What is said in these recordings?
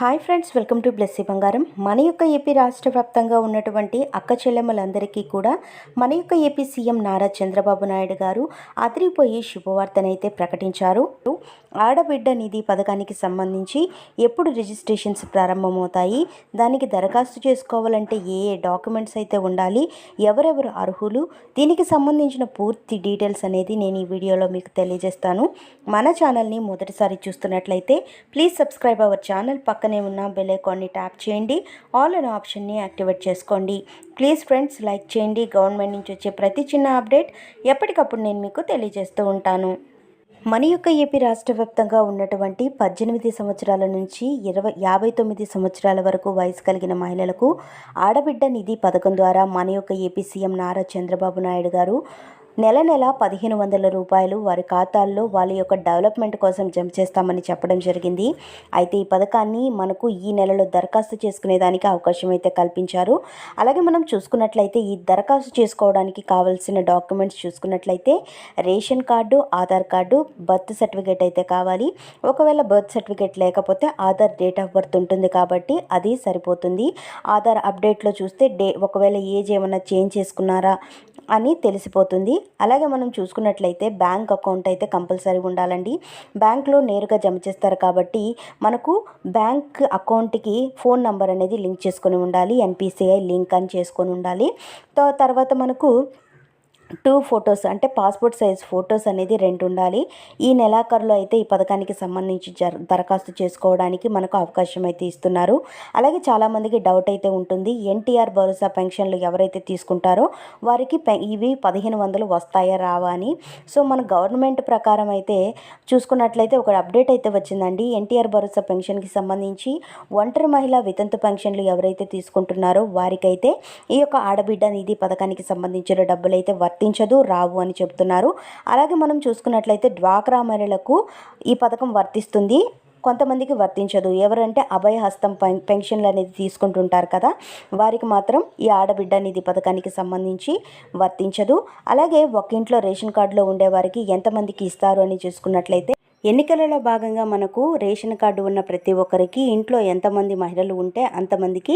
Hi friends welcome to Blessy బంగారం. మన యొక్క ఏపీ రాష్ట్ర వ్యాప్తంగా ఉన్నటువంటి అక్క చెల్లెమ్మలందరికీ కూడా మన యొక్క ఏపీ సీఎం నారా చంద్రబాబు నాయుడు గారు అదిరిపోయి శుభవార్తనైతే ప్రకటించారు. ఆడబిడ్డ నిధి పథకానికి సంబంధించి ఎప్పుడు రిజిస్ట్రేషన్స్ ప్రారంభమవుతాయి? దానికి దరఖాస్తు చేసుకోవాలంటే ఏ ఏ డాక్యుమెంట్స్ అయితే ఉండాలి? ఎవరెవరు అర్హులు? దీనికి సంబంధించిన పూర్తి డీటెయిల్స్ అనేది నేను ఈ వీడియోలో మీకు తెలియజేస్తాను. మన ఛానల్ని మొదటిసారి చూస్తున్నట్లయితే ప్లీజ్ సబ్స్క్రైబ్ అవర్ ఛానల్ పక్కన ఉన్న బెల్ ఐకాన్ని ట్యాప్ చేయండి. ఆల్ అనే ఆప్షన్ని యాక్టివేట్ చేసుకోండి. ప్లీజ్ ఫ్రెండ్స్ లైక్ చేయండి. గవర్నమెంట్ నుంచి వచ్చే ప్రతి చిన్న అప్డేట్ ఎప్పటికప్పుడు నేను మీకు తెలియజేస్తూ ఉంటాను. మన యొక్క ఏపీ రాష్ట్ర వ్యాప్తంగా ఉన్నటువంటి పద్దెనిమిది సంవత్సరాల నుంచి ఇరవై యాభై తొమ్మిది సంవత్సరాల వరకు వయసు కలిగిన మహిళలకు ఆడబిడ్డ నిధి పథకం ద్వారా మన యొక్క ఏపీ సీఎం నారా చంద్రబాబు నాయుడు గారు నెల నెల పదిహేను వందల రూపాయలు వారి ఖాతాల్లో వాళ్ళ యొక్క డెవలప్మెంట్ కోసం జమ చేస్తామని చెప్పడం జరిగింది. అయితే ఈ పథకాన్ని మనకు ఈ నెలలో దరఖాస్తు చేసుకునేదానికి అవకాశం అయితే కల్పించారు. అలాగే మనం చూసుకున్నట్లయితే ఈ దరఖాస్తు చేసుకోవడానికి కావాల్సిన డాక్యుమెంట్స్ చూసుకున్నట్లయితే ration card Aadhaar card birth certificate అయితే కావాలి. ఒకవేళ బర్త్ సర్టిఫికేట్ లేకపోతే ఆధార్ డేట్ ఆఫ్ బర్త్ ఉంటుంది కాబట్టి అది సరిపోతుంది. ఆధార్ అప్డేట్లో చూస్తే డే ఒకవేళ ఏజ్ ఏమైనా చేంజ్ చేసుకున్నారా అని తెలిసిపోతుంది. అలాగే మనం చూసుకున్నట్లయితే బ్యాంక్ అకౌంట్ అయితే కంపల్సరీ ఉండాలండి. బ్యాంక్లో నేరుగా జమ చేస్తారు కాబట్టి మనకు బ్యాంక్ అకౌంట్కి ఫోన్ నెంబర్ అనేది లింక్ చేసుకొని ఉండాలి. ఎన్పిసిఐ లింక్ అని చేసుకొని ఉండాలి. తర్వాత మనకు టూ ఫొటోస్ అంటే పాస్పోర్ట్ సైజ్ ఫొటోస్ అనేది రెండు ఉండాలి. ఈ నెలాఖరులో అయితే ఈ పథకానికి సంబంధించి జర దరఖాస్తు చేసుకోవడానికి మనకు అవకాశం అయితే ఇస్తున్నారు. అలాగే చాలామందికి డౌట్ అయితే ఉంటుంది. ఎన్టీఆర్ భరోసా పెన్షన్లు ఎవరైతే తీసుకుంటారో వారికి ఇవి పదిహేను వందలు వస్తాయా రావా అని. సో మన గవర్నమెంట్ ప్రకారం అయితే చూసుకున్నట్లయితే ఒక అప్డేట్ అయితే వచ్చిందండి. ఎన్టీఆర్ భరోసా పెన్షన్కి సంబంధించి ఒంటరి మహిళ వితంతు పెన్షన్లు ఎవరైతే తీసుకుంటున్నారో వారికైతే ఈ యొక్క ఆడబిడ్డ నిధి పథకానికి సంబంధించిన డబ్బులు అయితే వర్తించదు రావు అని చెప్తున్నారు. అలాగే మనం చూసుకున్నట్లయితే డ్వాక్రా మహిళలకు ఈ పథకం వర్తిస్తుంది. కొంతమందికి వర్తించదు. ఎవరంటే అభయహస్తం పెన్షన్లు అనేది తీసుకుంటుంటారు కదా వారికి మాత్రం ఈ ఆడబిడ్డ నిధి పథకానికి సంబంధించి వర్తించదు. అలాగే ఒక ఇంట్లో రేషన్ కార్డులో ఉండేవారికి ఎంతమందికి ఇస్తారు అని చూసుకున్నట్లయితే ఎన్నికలలో భాగంగా మనకు రేషన్ కార్డు ఉన్న ప్రతి ఒక్కరికి ఇంట్లో ఎంతమంది మహిళలు ఉంటే అంతమందికి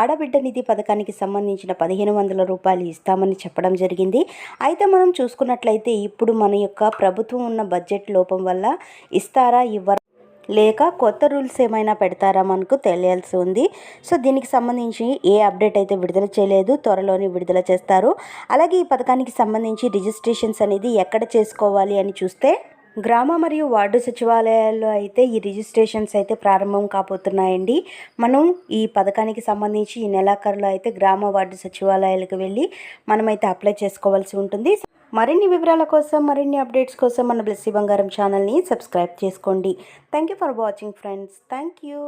ఆడబిడ్డ నిధి పథకానికి సంబంధించిన పదిహేను వందల రూపాయలు ఇస్తామని చెప్పడం జరిగింది. అయితే మనం చూసుకున్నట్లయితే ఇప్పుడు మన యొక్క ప్రభుత్వం ఉన్న బడ్జెట్ లోపం వల్ల ఇస్తారా ఇవ్వరా లేక కొత్త రూల్స్ ఏమైనా పెడతారా మనకు తెలియాల్సి ఉంది. సో దీనికి సంబంధించి ఏ అప్డేట్ అయితే విడుదల చేయలేదు త్వరలోనే విడుదల చేస్తారు. అలాగే ఈ పథకానికి సంబంధించి రిజిస్ట్రేషన్స్ అనేది ఎక్కడ చేసుకోవాలి అని చూస్తే గ్రామ మరియు వార్డు సచివాలయాల్లో అయితే ఈ రిజిస్ట్రేషన్స్ అయితే ప్రారంభం కాబోతున్నాయండి. మనం ఈ పథకానికి సంబంధించి ఈ నెలాఖరులో అయితే గ్రామ వార్డు సచివాలయాలకు వెళ్ళి మనమైతే అప్లై చేసుకోవాల్సి ఉంటుంది. మరిన్ని వివరాల కోసం మరిన్ని అప్డేట్స్ కోసం మన బ్లెస్సీ బంగారం ఛానల్ని సబ్స్క్రైబ్ చేసుకోండి. Thank you for watching friends. Thank you